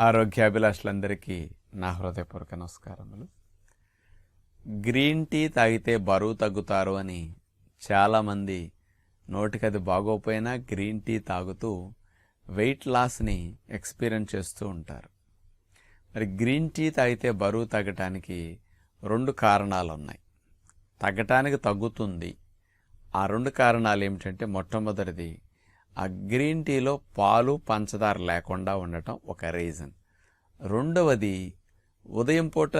ఆరోగ్యాభిలాషులందరికీ నా హృదయపూర్వక నమస్కారములు. గ్రీన్ టీ తాగితే బరువు తగ్గుతారు అని చాలామంది నోటికి అది బాగోపోయినా గ్రీన్ టీ తాగుతూ వెయిట్ లాస్ని ఎక్స్పీరియన్స్ చేస్తూ ఉంటారు. మరి గ్రీన్ టీ తాగితే బరువు తగ్గటానికి రెండు కారణాలు ఉన్నాయి తగ్గటానికి తగ్గుతుంది. ఆ రెండు కారణాలు ఏమిటంటే మొట్టమొదటిది ఆ గ్రీన్ టీలో పాలు పంచదార లేకుండా ఉండటం ఒక రీజన్. రెండవది ఉదయం పూట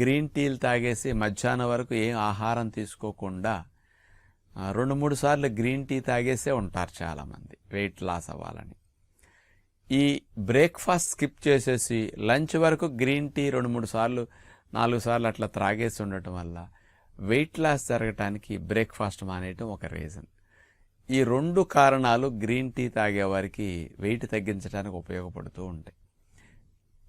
గ్రీన్ టీలు తాగేసి మధ్యాహ్నం వరకు ఏం ఆహారం తీసుకోకుండా రెండు మూడు సార్లు గ్రీన్ టీ తాగేసే ఉంటారు చాలామంది వెయిట్ లాస్ అవ్వాలని. ఈ బ్రేక్ఫాస్ట్ స్కిప్ చేసేసి లంచ్ వరకు గ్రీన్ టీ రెండు మూడు సార్లు నాలుగు సార్లు అట్లా త్రాగేసి ఉండటం వల్ల వెయిట్ లాస్ జరగటానికి బ్రేక్ఫాస్ట్ మానేయటం ఒక రీజన్. ఈ రెండు కారణాలు గ్రీన్ టీ తాగేవారికి వెయిట్ తగ్గించడానికి ఉపయోగపడుతూ ఉంటాయి.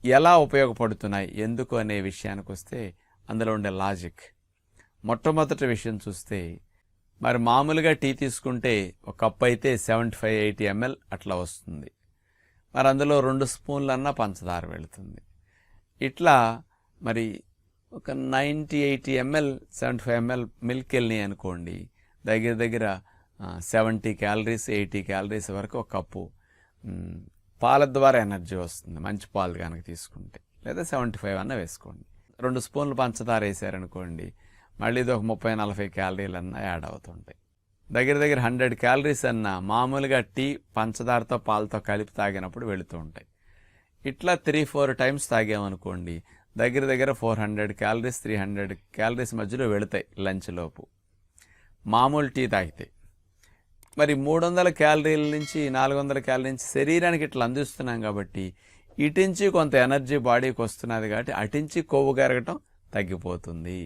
ఎలా ఉపయోగపడుతున్నాయి? ఎందుకు అనే విషయానికి వస్తే అందులో ఉండే లాజిక్. మొట్టమొదటి విషయం చూస్తే మరి మామూలుగా టీ తీసుకుంటే ఒక కప్ అయితే సెవెంటీ ఫైవ్ ఎయిటీ ఎంఎల్ అట్లా వస్తుంది. మరి అందులో రెండు స్పూన్లన్నా పంచదార వెళుతుంది. ఇట్లా మరి ఒక ninety eighty ML seventy five ML milk వెళ్ళినాయి అనుకోండి దగ్గర దగ్గర సెవెంటీ క్యాలరీస్ ఎయిటీ క్యాలరీస్ వరకు ఒక కప్పు పాల ద్వారా ఎనర్జీ వస్తుంది మంచి పాలు కనుక తీసుకుంటే. లేదా సెవెంటీ ఫైవ్ అన్న వేసుకోండి. రెండు స్పూన్లు పంచదార వేసారనుకోండి మళ్ళీ ఇది ఒక ముప్పై నలభై క్యాలరీలు అన్న యాడ్ అవుతుంటాయి. దగ్గర దగ్గర హండ్రెడ్ క్యాలరీస్ అన్న మామూలుగా టీ పంచదారతో పాలతో కలిపి తాగినప్పుడు వెళుతూ ఉంటాయి. ఇట్లా త్రీ ఫోర్ టైమ్స్ తాగామనుకోండి దగ్గర దగ్గర four hundred calories three hundred calories మధ్యలో వెళుతాయి లంచ్ లోపు. మామూలు టీ తాగితే. మరి మూడు వందల క్యాలరీల నుంచి నాలుగు వందల క్యాలరీ నుంచి శరీరానికి ఇట్లా అందిస్తున్నాం కాబట్టి ఇటించి కొంత ఎనర్జీ బాడీకి వస్తున్నది కాబట్టి అటించి కొవ్వు కరగటం తగ్గిపోతుంది.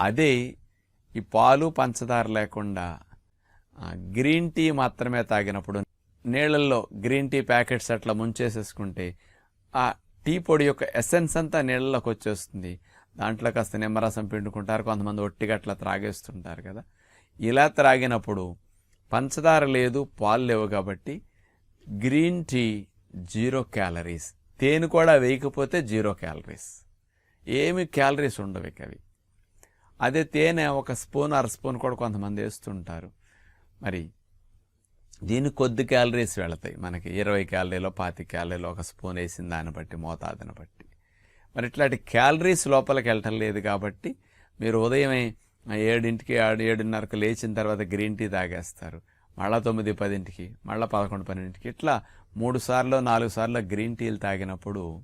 అదే ఈ పాలు పంచదార లేకుండా గ్రీన్ టీ మాత్రమే తాగినప్పుడు నీళ్ళల్లో గ్రీన్ టీ ప్యాకెట్స్ అట్లా ముంచేసేసుకుంటే ఆ టీ పొడి యొక్క ఎసెన్స్ అంతా నీళ్ళలోకి వచ్చేస్తుంది. దాంట్లో కాస్త నిమ్మరసం పిండుకుంటారు కొంతమంది ఒట్టిగా అట్లా త్రాగేస్తుంటారు కదా. ఇలా త్రాగినప్పుడు పంచదార లేదు పాలు లేవు కాబట్టి గ్రీన్ టీ జీరో క్యాలరీస్. తేనె కూడా వేయకపోతే జీరో క్యాలరీస్. ఏమి క్యాలరీస్ ఉండవు ఇక అవి. అదే తేనె ఒక స్పూన్ అర స్పూన్ కూడా కొంతమంది వేస్తుంటారు. మరి దీని కొద్ది క్యాలరీస్ వెళతాయి. మనకి ఇరవై క్యాలరీలో పాతి క్యాలరీలో ఒక స్పూన్ వేసిన దాన్ని బట్టి మోతాదుని బట్టి. మరి ఇట్లాంటి క్యాలరీస్ లోపలికి వెళ్ళటం లేదు కాబట్టి మీరు ఉదయమే ఏడింటికి ఏడున్నరకు లేచిన తర్వాత గ్రీన్ టీ తాగేస్తారు. మళ్ళీ తొమ్మిది పదింటికి మళ్ళీ పదకొండు పన్నెండింటికి. ఇట్లా మూడు సార్లు నాలుగు సార్లు గ్రీన్ టీలు తాగినప్పుడు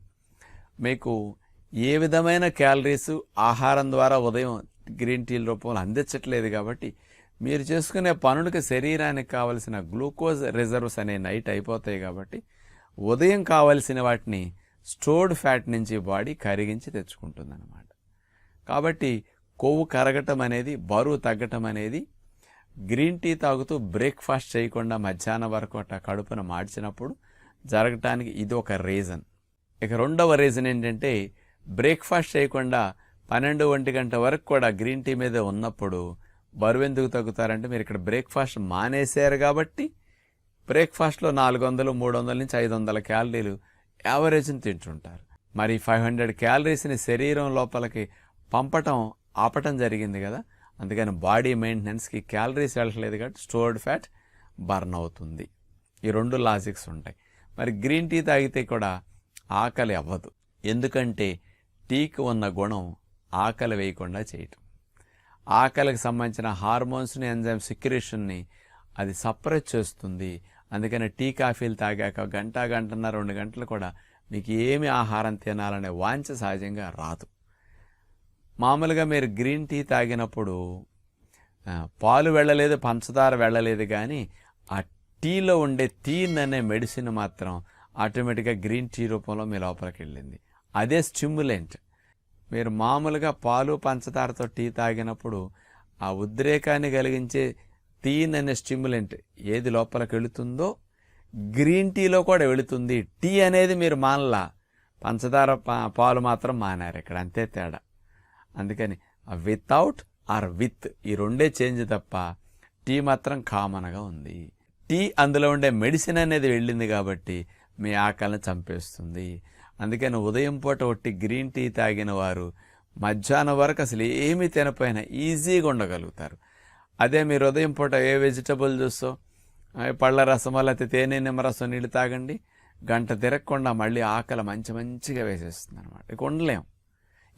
మీకు ఏ విధమైన క్యాలరీస్ ఆహారం ద్వారా ఉదయం గ్రీన్ టీల రూపంలో అందించట్లేదు కాబట్టి మీరు చేసుకునే పనులకి శరీరానికి కావలసిన గ్లూకోజ్ రిజర్వ్స్ అనే నైట్ అయిపోతాయి కాబట్టి ఉదయం కావలసిన వాటిని స్టోర్డ్ ఫ్యాట్ నుంచి బాడీ కరిగించి తెచ్చుకుంటుంది కాబట్టి కొవ్వు కరగటం అనేది బరువు తగ్గటం అనేది గ్రీన్ టీ తాగుతూ బ్రేక్ఫాస్ట్ చేయకుండా మధ్యాహ్నం వరకు అట్లా కడుపున మార్చినప్పుడు జరగటానికి ఇది ఒక రీజన్. ఇక రెండవ రీజన్ ఏంటంటే బ్రేక్ఫాస్ట్ చేయకుండా పన్నెండు ఒంటి గంట వరకు కూడా గ్రీన్ టీ మీద ఉన్నప్పుడు బరువు ఎందుకు తగ్గుతారంటే మీరు ఇక్కడ బ్రేక్ఫాస్ట్ మానేశారు కాబట్టి బ్రేక్ఫాస్ట్లో నాలుగు వందలు మూడు వందల నుంచి ఐదు వందల క్యాలరీలు యావరేజ్ని తింటుంటారు. మరి ఫైవ్ హండ్రెడ్ క్యాలరీస్ని శరీరం లోపలికి పంపటం ఆపటం జరిగింది కదా. అందుకని బాడీ మెయింటెనెన్స్కి క్యాలరీస్ వెళ్ళట్లేదు కాబట్టి స్టోర్డ్ ఫ్యాట్ బర్న్ అవుతుంది. ఈ రెండు లాజిక్స్ ఉంటాయి. మరి గ్రీన్ టీ తాగితే కూడా ఆకలి అవ్వదు. ఎందుకంటే టీకి ఉన్న గుణం ఆకలి వేయకుండా చేయటం. ఆకలికి సంబంధించిన హార్మోన్స్ని ఎంజైమ్ సిక్యురేషన్ని అది సపరేట్ చేస్తుంది. అందుకని టీ కాఫీలు తాగాక గంట గంటన్నర రెండు గంటలు కూడా మీకు ఏమి ఆహారం తినాలనే వాంఛ సహజంగా రాదు. మామూలుగా మీరు గ్రీన్ టీ తాగినప్పుడు పాలు వెళ్ళలేదు పంచదార వెళ్ళలేదు కానీ ఆ టీలో ఉండే థీన్ అనే మెడిసిన్ మాత్రం ఆటోమేటిక్గా గ్రీన్ టీ రూపంలో మీ లోపలికి వెళ్ళింది అదే స్టిమ్యులెంట్. మీరు మామూలుగా పాలు పంచదారతో టీ తాగినప్పుడు ఆ ఉద్రేకాన్ని కలిగించే థీన్ అనే స్టిమ్యులెంట్ ఏది లోపలికి వెళుతుందో గ్రీన్ టీలో కూడా వెళుతుంది. టీ అనేది మీరు మానలా. పంచదార పా- పాలు మాత్రం మానారు ఇక్కడ. అంతే తేడా. అందుకని వితౌట్ ఆర్ విత్ ఈ రెండే చేంజ్ తప్ప టీ మాత్రం కామన్గా ఉంది. టీ అందులో ఉండే మెడిసిన్ అనేది వెళ్ళింది కాబట్టి మీ ఆకలిని చంపేస్తుంది. అందుకని ఉదయం పూట ఒట్టి గ్రీన్ టీ తాగిన వారు మధ్యాహ్నం వరకు అసలు ఏమీ తినపోయినా ఈజీగా ఉండగలుగుతారు. అదే మీరు ఉదయం పూట ఏ వెజిటబుల్ చూస్తో పళ్ళ రసమో లేకపోతే తేనె నిమ్మరసం నీళ్ళు తాగండి. గంట తిరగకుండా మళ్ళీ ఆకలి మంచి మంచిగా వేసేస్తుంది అనమాట ఇక ఉండలేం.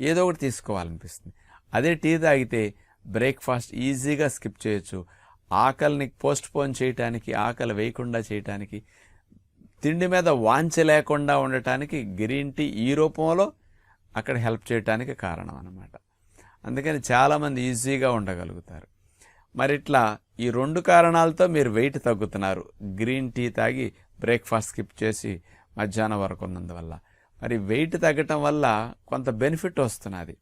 ఏదో ఒకటి తీసుకోవాలనిపిస్తుంది. అదే టీ తాగితే బ్రేక్ఫాస్ట్ ఈజీగా స్కిప్ చేయొచ్చు. ఆకలిని పోస్ట్పోన్ చేయటానికి ఆకలి వేయకుండా చేయటానికి తిండి మీద వాంచ లేకుండా ఉండటానికి గ్రీన్ టీ ఈ రూపంలో అక్కడ హెల్ప్ చేయటానికి కారణం అన్నమాట. అందుకని చాలామంది ఈజీగా ఉండగలుగుతారు. మరి ఇట్లా ఈ రెండు కారణాలతో మీరు వెయిట్ తగ్గుతున్నారు. గ్రీన్ టీ తాగి బ్రేక్ఫాస్ట్ స్కిప్ చేసి మధ్యాహ్నం వరకు ఉన్నందువల్ల. మరి వెయిట్ తగ్గటం వల్ల కొంత బెనిఫిట్ వస్తున్నది.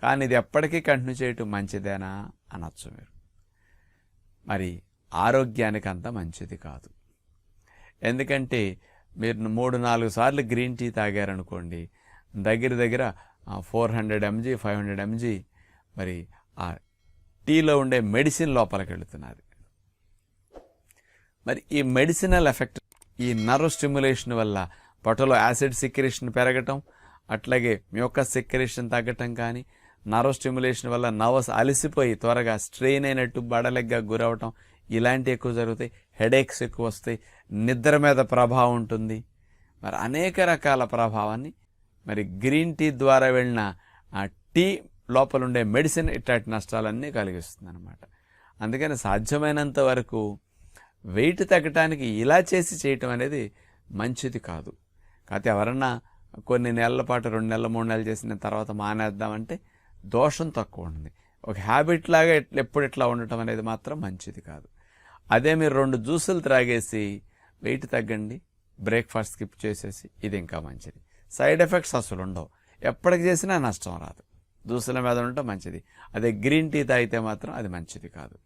కానీ ఇది ఎప్పటికీ కంటిన్యూ చేయటం మంచిదేనా అనొచ్చు మీరు. మరి ఆరోగ్యానికి అంత మంచిది కాదు. ఎందుకంటే మీరు మూడు నాలుగు సార్లు గ్రీన్ టీ తాగారనుకోండి దగ్గర దగ్గర four hundred MG five hundred MG మరి ఆ టీలో ఉండే మెడిసిన్ లోపలికి వెళుతున్నది మరి ఈ మెడిసినల్ ఎఫెక్ట్ ఈ నర్వ్ స్టిమ్యులేషన్ వల్ల పొట్టలో యాసిడ్ సిక్రేషన్ పెరగటం అట్లాగే మ్యూకస్ సిక్రేషన్ తగ్గటం కానీ నర్వ్ స్టిమ్యులేషన్ వల్ల నర్వస్ అలసిపోయి త్వరగా స్ట్రెయిన్ అయినట్టు బడలెగ్గా గురవటం ఇలాంటివి ఎక్కువ జరుగుతాయి. హెడేక్స్ ఎక్కువ వస్తాయి. నిద్ర మీద ప్రభావం ఉంటుంది. మరి అనేక రకాల ప్రభావాన్ని మరి గ్రీన్ టీ ద్వారా వెళ్ళిన ఆ టీ లోపల ఉండే మెడిసిన్ ఇట్లాంటి నష్టాలన్నీ కలిగిస్తుంది అనమాట అందుకని సాధ్యమైనంత వరకు వెయిట్ తగ్గటానికి ఇలా చేసి చేయటం అనేది మంచిది కాదు. కాకపోతే ఎవరన్నా కొన్ని నెలల పాటు రెండు నెలలు మూడు నెలలు చేసిన తర్వాత మానేద్దామంటే దోషం తక్కువ ఉంటుంది. ఒక హ్యాబిట్ లాగా ఎప్పుడు ఇట్లా ఉండటం అనేది మాత్రం మంచిది కాదు. అదే మీరు రెండు జ్యూసులు త్రాగేసి వెయిట్ తగ్గండి బ్రేక్ఫాస్ట్ స్కిప్ చేసేసి ఇది ఇంకా మంచిది. సైడ్ ఎఫెక్ట్స్ అసలు ఉండవు. ఎప్పటికి చేసినా నష్టం రాదు. జ్యూసుల మీద ఉండటం మంచిది. అదే గ్రీన్ టీ తాగితే మాత్రం అది మంచిది కాదు.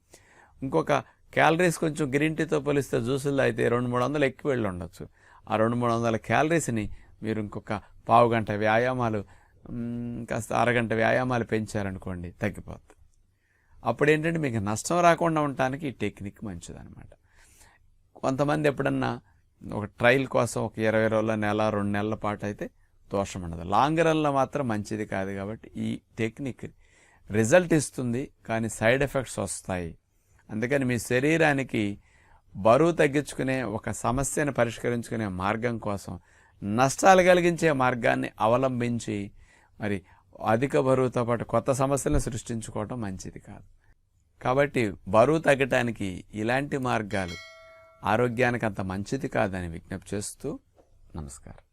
ఇంకొక క్యాలరీస్ కొంచెం గ్రీన్ టీతో పోలిస్తే జ్యూసులు అయితే రెండు మూడు వందలు ఎక్కువ వెళ్ళి ఉండొచ్చు. ఆ రెండు మూడు వందల క్యాలరీస్ని మీరు ఇంకొక పావు గంట వ్యాయామాలు కాస్త అరగంట వ్యాయామాలు పెంచారనుకోండి తగ్గిపోతుంది అప్పుడు ఏంటంటే మీకు నష్టం రాకుండా ఉండటానికి ఈ టెక్నిక్ మంచిదన్నమాట. కొంతమంది ఎప్పుడన్నా ఒక ట్రయల్ కోసం ఒక ఇరవై రోజుల నెల రెండు నెలల పాటు అయితే దోషం ఉండదు. లాంగ్ రన్లో మాత్రం మంచిది కాదు కాబట్టి ఈ టెక్నిక్ రిజల్ట్ ఇస్తుంది కానీ సైడ్ ఎఫెక్ట్స్ వస్తాయి. అందుకని మీ శరీరానికి బరువు తగ్గించుకునే ఒక సమస్యను పరిష్కరించుకునే మార్గం కోసం నష్టాలు కలిగించే మార్గాన్ని అవలంబించి మరి అధిక బరువుతో పాటు కొత్త సమస్యలను సృష్టించుకోవటం మంచిది కాదు. కాబట్టి బరువు తగ్గటానికి ఇలాంటి మార్గాలు ఆరోగ్యానికి అంత మంచిది కాదని విజ్ఞప్తి చేస్తూ నమస్కారం.